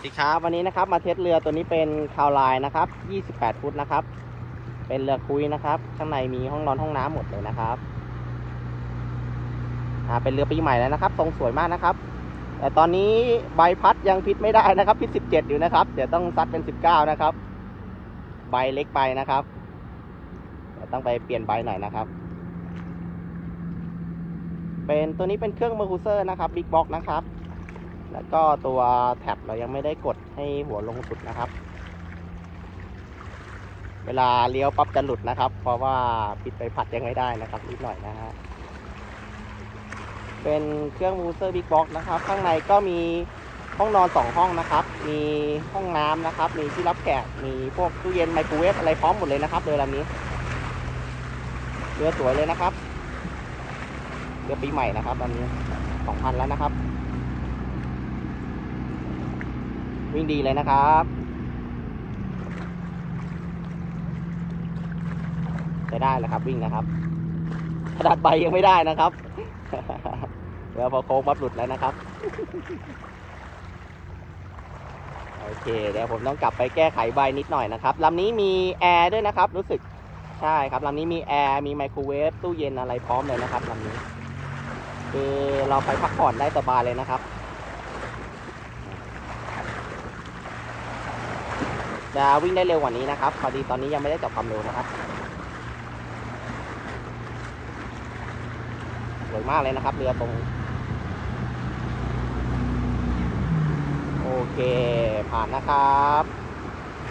สวัสดีครับวันนี้นะครับมาเทสเรือตัวนี้เป็นคาวไลน์นะครับ 28 ฟุตนะครับ เป็นเรือคุยนะครับ ข้างในมีห้องนอนห้องน้ำหมดเลยนะครับอ่าเป็นเรือปีใหม่แล้วนะครับ ทรงสวยมากนะครับ แต่ตอนนี้ใบพัดยังพิษไม่ได้นะครับพิษ17 อยู่นะครับ เดี๋ยวต้องซัดเป็น 19 นะครับ ใบเล็กไปนะครับต้องไปเปลี่ยนใบหน่อยนะครับ เป็นตัวนี้เป็นเครื่องเมอร์คูเซอร์นะครับบิ๊กบ็อกนะครับ แล้วก็ตัวแท็บเรายังไม่ได้กดให้หัวลงสุดนะครับ เวลาเลี้ยวปั๊บจะหลุดนะครับ เพราะว่าปิดไปผัดยังไม่ได้นะครับนิดหน่อยนะฮะเป็นเครื่องมูเซอร์บิ๊กบ็อกนะครับ ข้างในก็มีห้องนอนสองห้องนะครับ มีห้องน้ำนะครับ มีที่รับแขก มีพวกตู้เย็นไมโครเวฟอะไรพร้อมหมดเลยนะครับเรือลำนี้เรือสวยเลยนะครับเรือปีใหม่นะครับลำนี้สองพันแล้วนะครับ วิ่งดีเลยนะครับจะได้แหละครับวิ่งนะครับขนาดใบยังไม่ได้นะครับเดี๋ยวพอโค้งปั๊บหลุดแล้วนะครับ โอเคเดี๋ยวผมต้องกลับไปแก้ไขใบนิดหน่อยนะครับลำนี้มีแอร์ด้วยนะครับ รู้สึกใช่ครับลำนี้มีแอร์มีไมโครเวฟตู้เย็นอะไรพร้อมเลยนะครับลำนี้คือเราไปพักผ่อนได้สบายเลยนะครับ จะวิ่งได้เร็วกว่านี้นะครับพอดีตอนนี้ยังไม่ได้จับความเร็วนะครับสวยมากเลยนะครับ เรือตรง โอเค ผ่านนะครับ